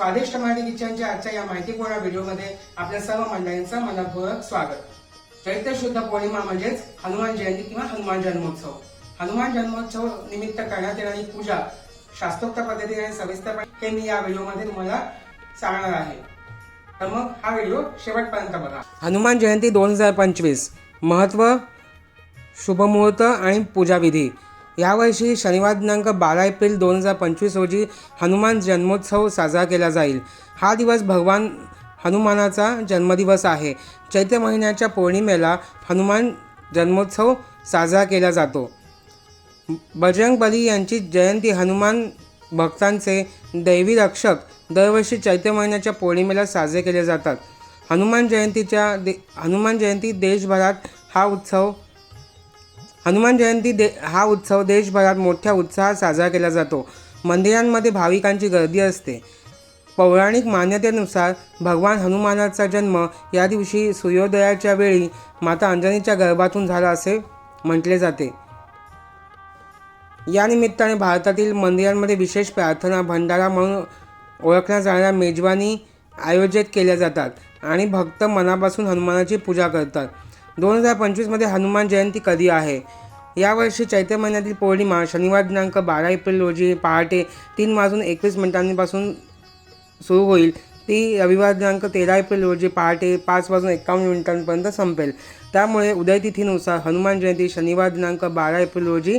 स्वादिष्ट मराठी किचनच्या आजच्या या माहितीपूर्ण व्हिडिओमध्ये आपल्या सर्व मंडळींचं मनपूर्वक स्वागत. चैत्र शुद्ध पौर्णिमा म्हणजेच हनुमान जयंती किंवा हनुमान जन्मोत्सव. हनुमान जन्मोत्सव निमित्त करण्यात येणारी पूजा शास्त्रोक्त पद्धतीने आणि सविस्तरपणे हे मी या व्हिडिओमध्ये तुम्हाला सांगणार आहे. तर मग हा व्हिडिओ शेवटपर्यंत बघा. हनुमान जयंती दोन हजार पंचवीस. महत्त्व शुभमुहूर्त आणि पूजाविधी. यावर्षी शनिवार दिनांक बारा एप्रिल दोन हजार पंचवीस रोजी हनुमान जन्मोत्सव साजरा केला जाईल. हा दिवस भगवान हनुमानाचा जन्मदिवस आहे. चैत्र महिन्याच्या पौर्णिमेला हनुमान जन्मोत्सव साजरा केला जातो. बजरंग बली यांची जयंती हनुमान भक्तांचे दैवी रक्षक दरवर्षी चैत्र महिन्याच्या पौर्णिमेला साजरे केले जातात. हनुमान जयंतीच्या दे हनुमान जयंती देशभरात हा उत्सव हनुमान जयंती दे हा उत्सव देशभरात मोठ्या उत्साहात साजरा केला जातो. मंदिरांमध्ये भाविकांची गर्दी असते. पौराणिक मान्यतेनुसार भगवान हनुमानाचा जन्म या दिवशी सूर्योदयाच्या वेळी माता अंजनीच्या गर्भातून झाला असे म्हटले जाते. या निमित्ताने भारतातील मंदिरांमध्ये विशेष प्रार्थना भंडारा म्हणून ओळखल्या जाणाऱ्या मेजवानी आयोजित केल्या जातात आणि भक्त मनापासून हनुमानाची पूजा करतात. दोन हजार पंचवीसमध्ये हनुमान जयंती कधी आहे? यावर्षी चैत्र महिन्यातील पौर्णिमा शनिवार दिनांक बारा एप्रिल रोजी पहाटे तीन वाजून एकवीस मिनिटांपासून सुरू होईल. ती रविवार दिनांक तेरा एप्रिल रोजी पहाटे पाच वाजून एकावन्न मिनिटांपर्यंत संपेल. त्यामुळे उदयतिथीनुसार हनुमान जयंती शनिवार दिनांक बारा एप्रिल रोजी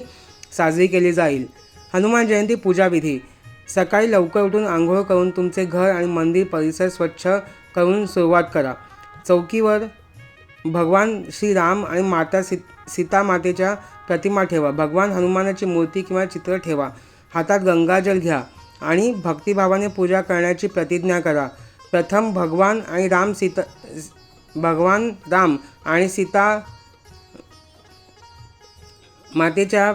साजरी केली जाईल. हनुमान जयंती पूजाविधी सकाळी लवकर उठून आंघोळ करून तुमचे घर आणि मंदिर परिसर स्वच्छ करून सुरुवात करा. चौकीवर भगवान श्री राम आणि माता सी सीता मातेच्या प्रतिमा ठेवा. भगवान हनुमानाची मूर्ती किंवा चित्र ठेवा. हातात गंगाजल घ्या आणि भक्तिभावाने पूजा करण्याची प्रतिज्ञा करा. प्रथम भगवान आणि राम सीता भगवान राम आणि सीता मातेच्या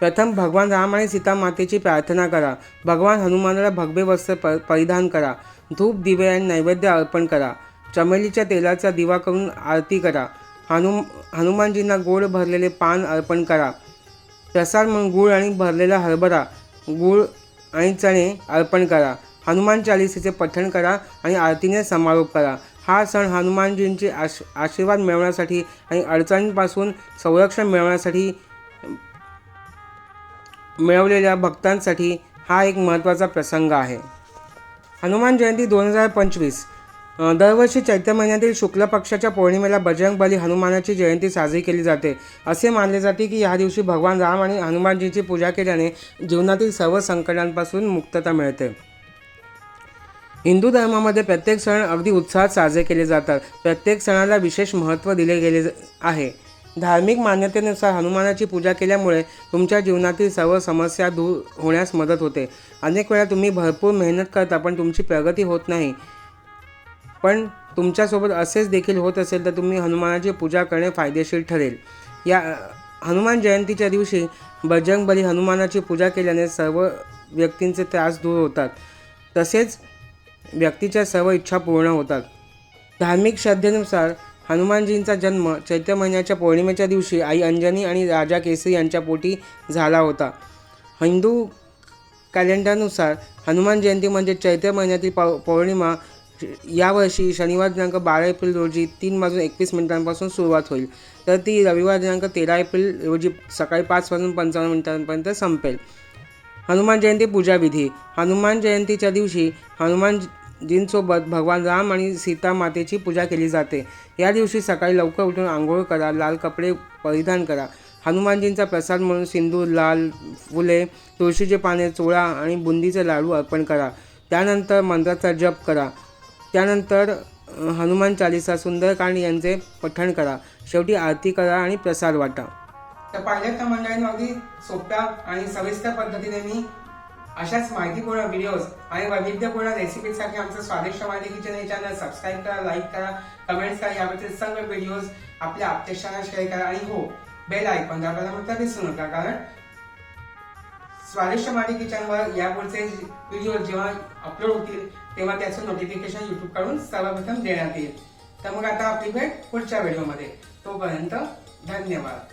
प्रथम भगवान राम आणि सीता मातेची प्रार्थना करा. भगवान हनुमानाला भगवे वस्त्र प परिधान करा. धूप दिवे आणि नैवेद्य अर्पण करा. चमेलीच्या तेलाचा दिवा करून आरती करा. हनुम हनुमानजींना गोड भरलेले पान अर्पण करा. प्रसाद म्हणून गूळ आणि भरलेला हरभरा गूळ आणि चणे अर्पण करा. हनुमान चालिसेचे पठण करा आणि आरतीने समारोप करा. हा सण हनुमानजींचे आश आशीर्वाद मिळवण्यासाठी आणि अडचणींपासून संरक्षण मिळवण्यासाठी मिळवलेल्या भक्तांसाठी हा एक महत्त्वाचा प्रसंग आहे. हनुमान जयंती दोन हजार पंचवीस. दरवर्षी चैत्र महिन्यातील शुक्ल पक्षाच्या पौर्णिमेला बजरंग बली हनुमानाची जयंती साजरी केली जाते. असे मानले जाते की या दिवशी भगवान राम आणि हनुमानजींची पूजा केल्याने जीवनातील सर्व संकटांपासून मुक्तता मिळते. हिंदू धर्मामध्ये प्रत्येक सण अगदी उत्साहात साजरे केले जातात. प्रत्येक सणाला विशेष महत्त्व दिले गेले आहे. धार्मिक मान्यतेनुसार हनुमानाची पूजा केल्यामुळे तुमच्या जीवनातील सर्व समस्या दूर होण्यास मदत होते. अनेक वेळा तुम्ही भरपूर मेहनत करता पण तुमची प्रगती होत नाही. पण तुमच्यासोबत असेच देखील होत असेल तर तुम्ही हनुमानाची पूजा करणे फायदेशीर ठरेल. या हनुमान जयंतीच्या दिवशी बजरंगबली हनुमानाची पूजा केल्याने सर्व व्यक्तींचे त्रास दूर होतात. तसेच व्यक्तीच्या सर्व इच्छा पूर्ण होतात. धार्मिक श्रद्धेनुसार हनुमानजींचा जन्म चैत्र महिन्याच्या पौर्णिमेच्या दिवशी आई अंजनी आणि राजा केसरी यांच्या पोटी झाला होता. हिंदू कॅलेंडरनुसार हनुमान जयंती म्हणजे चैत्र महिन्यातील पौ पौर्णिमा यावर्षी शनिवार दिनांक बारा एप्रिल रोजी तीन वाजून एकवीस मिनिटांपासून सुरुवात होईल. तर ती रविवार दिनांक तेरा एप्रिल रोजी सकाळी पाच वाजून पंचावन्न मिनिटांपर्यंत संपेल. हनुमान जयंती पूजाविधी. हनुमान जयंतीच्या दिवशी हनुमानजींसोबत भगवान राम आणि सीता मातेची पूजा केली जाते. या दिवशी सकाळी लवकर उठून आंघोळ करा लाल कपडे परिधान करा. हनुमानजींचा प्रसाद म्हणून सिंदूर लाल फुले तुळशीचे पाने चोळा आणि बुंदीचे लाडू अर्पण करा. त्यानंतर मंत्राचा जप करा. त्यानंतर हनुमान चालिसा सुंदरकांड यांचे पठण करा. शेवटी आरती करा आणि प्रसाद वाटा. तर पाहिल्यात त्या मंडळींना अगदी सोप्या आणि सविस्तर पद्धतीने मी अशाच माहितीपूर्ण व्हिडिओज आणि वैविध्यपूर्ण रेसिपीसाठी आमचं स्वादिष्ट माहिती किचन हे चॅनल सबस्क्राईब करा लाईक करा कमेंट्स करा याबद्दल सर्व व्हिडिओज आपल्या आपतेशांना शेअर करा आणि हो बेल आयकॉन दाबायला मात्र विसरू नका कारण स्वादिष्ट माहिती किचनवर यापुढचे व्हिडिओ जेव्हा अपलोड होतील तेव्हा त्याचं नोटिफिकेशन युट्यूब काढून सर्वप्रथम देण्यात येईल. तर मग आता आपली भेट पुढच्या व्हिडिओमध्ये तोपर्यंत धन्यवाद.